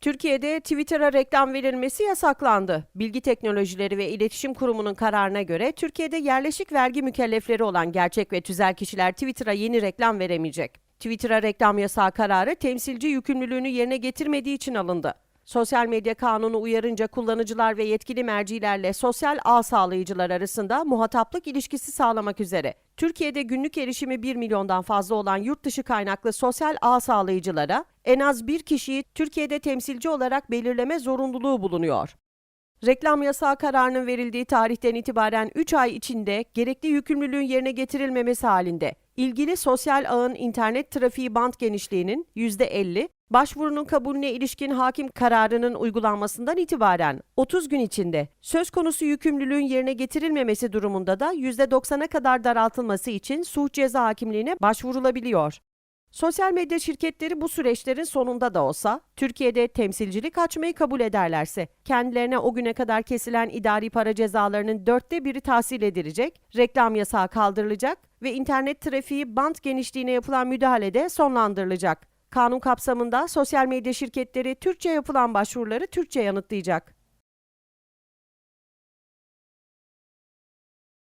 Türkiye'de Twitter'a reklam verilmesi yasaklandı. Bilgi Teknolojileri ve İletişim Kurumu'nun kararına göre Türkiye'de yerleşik vergi mükellefleri olan gerçek ve tüzel kişiler Twitter'a yeni reklam veremeyecek. Twitter'a reklam yasağı kararı temsilci yükümlülüğünü yerine getirmediği için alındı. Sosyal medya kanunu uyarınca kullanıcılar ve yetkili mercilerle sosyal ağ sağlayıcılar arasında muhataplık ilişkisi sağlamak üzere Türkiye'de günlük erişimi 1 milyondan fazla olan yurt dışı kaynaklı sosyal ağ sağlayıcılara en az bir kişiyi Türkiye'de temsilci olarak belirleme zorunluluğu bulunuyor. Reklam yasağı kararının verildiği tarihten itibaren 3 ay içinde gerekli yükümlülüğün yerine getirilmemesi halinde ilgili sosyal ağın internet trafiği band genişliğinin %50, başvurunun kabulüne ilişkin hakim kararının uygulanmasından itibaren 30 gün içinde söz konusu yükümlülüğün yerine getirilmemesi durumunda da %90'a kadar daraltılması için suç ceza hakimliğine başvurulabiliyor. Sosyal medya şirketleri bu süreçlerin sonunda da olsa Türkiye'de temsilcilik açmayı kabul ederlerse kendilerine o güne kadar kesilen idari para cezalarının dörtte biri tahsil edilecek, reklam yasağı kaldırılacak ve internet trafiği band genişliğine yapılan müdahale de sonlandırılacak. Kanun kapsamında sosyal medya şirketleri Türkçe yapılan başvuruları Türkçe yanıtlayacak.